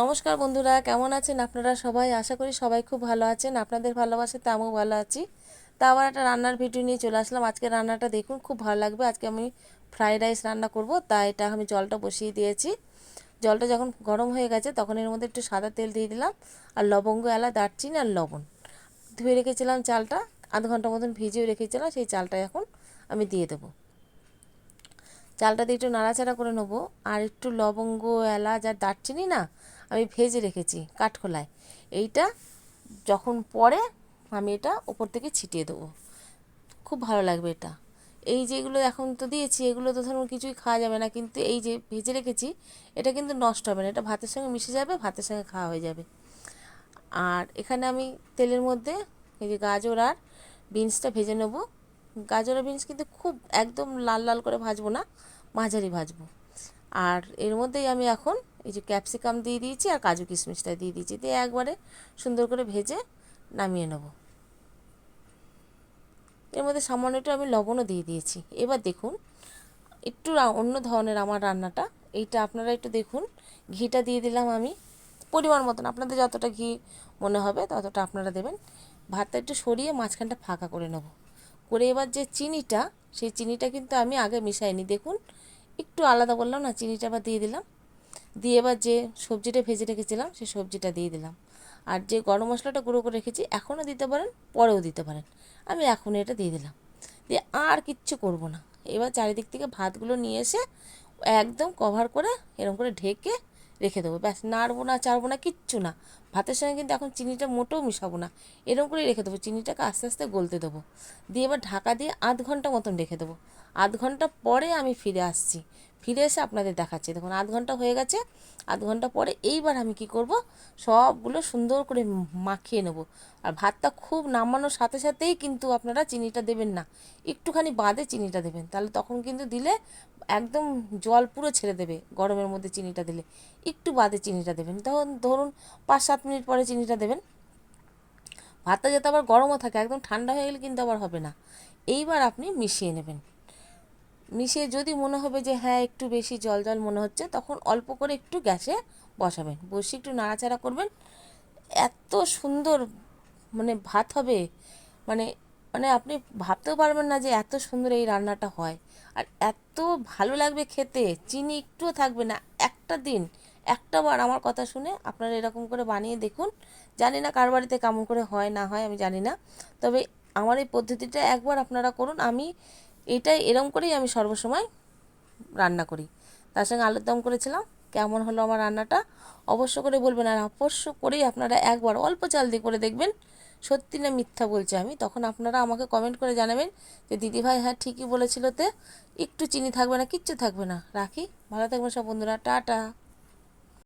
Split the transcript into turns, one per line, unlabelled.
নমস্কার বন্ধুরা, কেমন আছেন আপনারা সবাই? আশা করি সবাই খুব ভালো আছেন। আপনাদের ভালোবাসে ভালোবাসাতে আমিও ভালো আছি। তা আবার একটা রান্নার ভিডিও নিয়ে চলে আসলাম। আজকে রান্নাটা দেখুন, খুব ভালো লাগবে। আজকে আমি ফ্রাইড রাইস রান্না করব তাই এটা আমি জলটা বসিয়ে দিয়েছি। জলটা যখন গরম হয়ে গেছে, তখন এর মধ্যে একটু সাদা তেল দিয়ে দিলাম, আর লবঙ্গ এলা দারচিনি, আর লবণ। ধুয়ে রেখেছিলাম চালটা, আধ ঘণ্টা মতন ভিজিয়ে রেখেছিলাম, সেই চালটা এখন আমি দিয়ে দেবো। চালটা দিয়ে একটু নাড়াচাড়া করে নেব। আর একটু লবঙ্গ, এলাচ, আর দারচিনি না আমি ভেজে রেখেছি কাঠখোলায়। এইটা যখন পরে আমি এটা ওপর থেকে ছিটিয়ে দেবো। খুব ভালো লাগবে এটা। এই যেগুলো এখন তো দিয়েছি, এগুলো তো ধরুন কিছুই খাওয়া যাবে না, কিন্তু এই যে ভেজে রেখেছি, এটা কিন্তু নষ্ট হবে না। এটা ভাতের সঙ্গে মিশে যাবে, ভাতের সঙ্গে খাওয়া হয়ে যাবে। আর এখানে আমি তেলের মধ্যে এই যে গাজর আর বিনসটা ভেজে নেব। গাজর আর বিনস কিন্তু খুব একদম লাল লাল করে ভাজবো না, মাঝারি ভাজবো। আর এর মধ্যেই আমি এখন এই যে ক্যাপসিকাম দিয়ে দিয়েছি আর কাজু কিশমিশটা দিয়ে দিয়েছি। দিয়ে একবারে সুন্দর করে ভেজে নামিয়ে নেব। এর মধ্যে সামান্য একটু আমি লবণও দিয়ে দিয়েছি। এবার দেখুন, একটু অন্য ধরনের আমার রান্নাটা। এইটা আপনারা একটু দেখুন। ঘিটা দিয়ে দিলাম আমি পরিমাণ মতন। আপনাদের যতটা ঘি মনে হবে ততটা আপনারা দেবেন। ভাতটা একটু সরিয়ে মাঝখানটা ফাঁকা করে নেব। করে এবার যে চিনিটা, সেই চিনিটা কিন্তু আমি আগে মিশাইনি। দেখুন একটু আলাদা করলাম, না চিনিটা আবার দিয়ে দিলাম। দিয়ে এবার যে সবজিটা ভেজে রেখেছিলাম, সেই সবজিটা দিয়ে দিলাম। আর যে গরম মশলাটা গুঁড়ো করে রেখেছি, এখনও দিতে পারেন, পরেও দিতে পারেন। আমি এখন এটা দিয়ে দিলাম। দিয়ে আর কিচ্ছু করব না। এবার চারিদিক থেকে ভাতগুলো নিয়ে এসে একদম কভার করে এরকম করে ঢেকে রেখে দেবো। ব্যাস, নাড়বো না, চাড়বো না, কিচ্ছু না। ভাতের সঙ্গে কিন্তু এখন চিনিটা মোটেও মিশাবো না। এরকম করে রেখে দেবো, চিনিটাকে আস্তে আস্তে গলতে দেবো। দিয়ে এবার ঢাকা দিয়ে আধ ঘণ্টা মতন রেখে দেবো। আধ ঘণ্টা পরে আমি ফিরে আসছি। ফিরে এসে আপনাদের দেখাচ্ছি। দেখুন, আধ ঘণ্টা হয়ে গেছে। আধ ঘণ্টা পরে এইবার আমি কি করব? সবগুলো সুন্দর করে মাখিয়ে নেব। আর ভাতটা খুব নামানোর সাথে সাথেই কিন্তু আপনারা চিনিটা দেবেন না। একটুখানি বাদে চিনিটা দেবেন। তাহলে তখন কিন্তু দিলে একদম জল পুরো ছেড়ে দেবে, গরমের মধ্যে চিনিটা দিলে। একটু বাদে চিনিটা দেবেন। তখন ধরুন পাঁচ সাত মিনিট পরে চিনিটা দেবেন। ভাতটা যাতে আবার গরমও থাকে, একদম ঠান্ডা হয়ে গেলে কিন্তু আবার হবে না। এইবার আপনি মিশিয়ে নেবেন। মিশিয়ে যদি মনে হবে যে হ্যাঁ একটু বেশি জল জল মনে হচ্ছে, তখন অল্প করে একটু গ্যাসে বসাবেন। বসে একটু নাড়াচাড়া করবেন। এত সুন্দর মানে ভাত হবে। মানে মানে আপনি ভাবতেও পারবেন না যে, এত সুন্দর এই রান্নাটা হয়। আর এত ভালো লাগবে খেতে। চিনি একটুও থাকবে না। একটা দিন, একটা বার আমার কথা শুনে আপনারা এরকম করে বানিয়ে দেখুন। জানি না কার বাড়িতে কেমন করে হয়, না হয়, আমি জানি না। তবে আমার এই পদ্ধতিটা একবার আপনারা করুন। আমি এটাই এরম করেই আমি সর্বসময় রান্না করি। তার সঙ্গে আলুর দম করেছিলাম, কেমন হলো আমার রান্নাটা অবশ্য করে বলবেন আর অবশ্য করেই আপনারা একবার অল্প চাল দিয়ে করে দেখবেন। সত্যি না মিথ্যা বলছি আমি, তখন আপনারা আমাকে কমেন্ট করে জানাবেন যে, দিদিভাই হ্যাঁ ঠিকই বলেছিল তে, একটু চিনি থাকবে না, কিচ্ছু থাকবে না, রাখি, ভালো থাকবেন সব বন্ধুরা, টাটা।